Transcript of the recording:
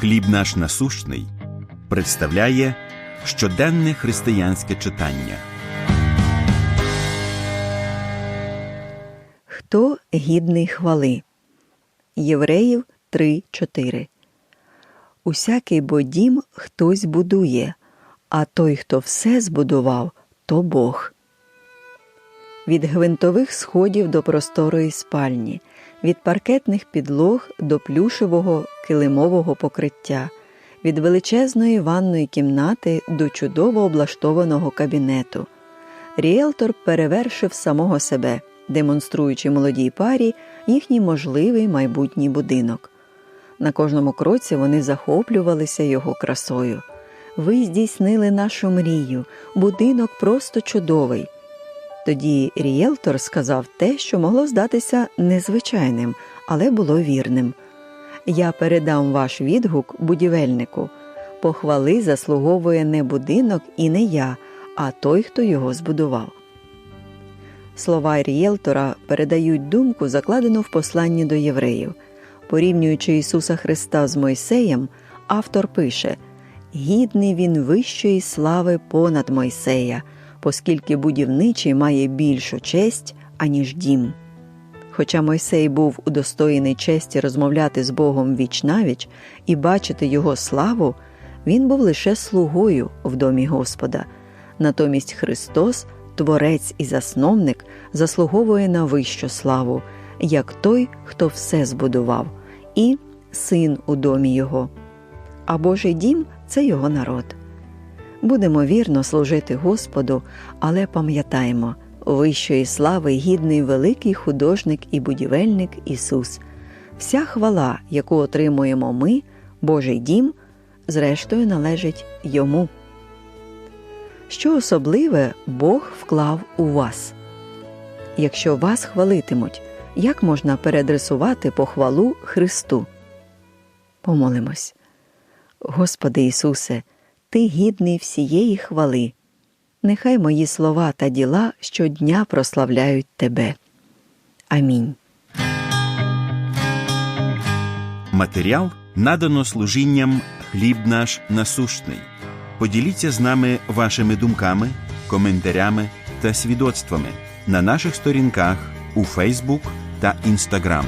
Хліб наш насущний представляє щоденне християнське читання. Хто гідний хвали? Євреїв 3.4 Усякий бо дім хтось будує, а той, хто все збудував, то Бог. Від гвинтових сходів до просторої спальні, від паркетних підлог до плюшевого килимового покриття, від величезної ванної кімнати до чудово облаштованого кабінету. Ріелтор перевершив самого себе, демонструючи молодій парі їхній можливий майбутній будинок. На кожному кроці вони захоплювалися його красою. Ви здійснили нашу мрію, будинок просто чудовий. Тоді ріелтор сказав те, що могло здатися незвичайним, але було вірним. Я передам ваш відгук будівельнику. Похвали заслуговує не будинок і не я, а той, хто його збудував. Слова ріелтора передають думку, закладену в посланні до євреїв. Порівнюючи Ісуса Христа з Мойсеєм, автор пише Гідний він вищої слави понад Мойсея, оскільки будівничий має більшу честь, аніж дім. Хоча Мойсей був удостоєний честі розмовляти з Богом віч навіч і бачити Його славу, він був лише слугою в домі Господа. Натомість Христос, Творець і засновник, заслуговує на вищу славу, як той, хто все збудував, і син у домі Його. А Божий дім це його народ. Будемо вірно служити Господу, але пам'ятаємо, вищої слави гідний великий художник і будівельник Ісус. Вся хвала, яку отримуємо ми, Божий дім, зрештою належить Йому. Що особливе Бог вклав у вас? Якщо вас хвалитимуть, як можна передресувати похвалу Христу? Помолимось. Господи Ісусе, Ти гідний всієї хвали. Нехай мої слова та діла щодня прославляють Тебе. Амінь. Матеріал надано служінням Хліб наш насущний. Поділіться з нами вашими думками, коментарями та свідоцтвами на наших сторінках у Фейсбук та Інстаграм.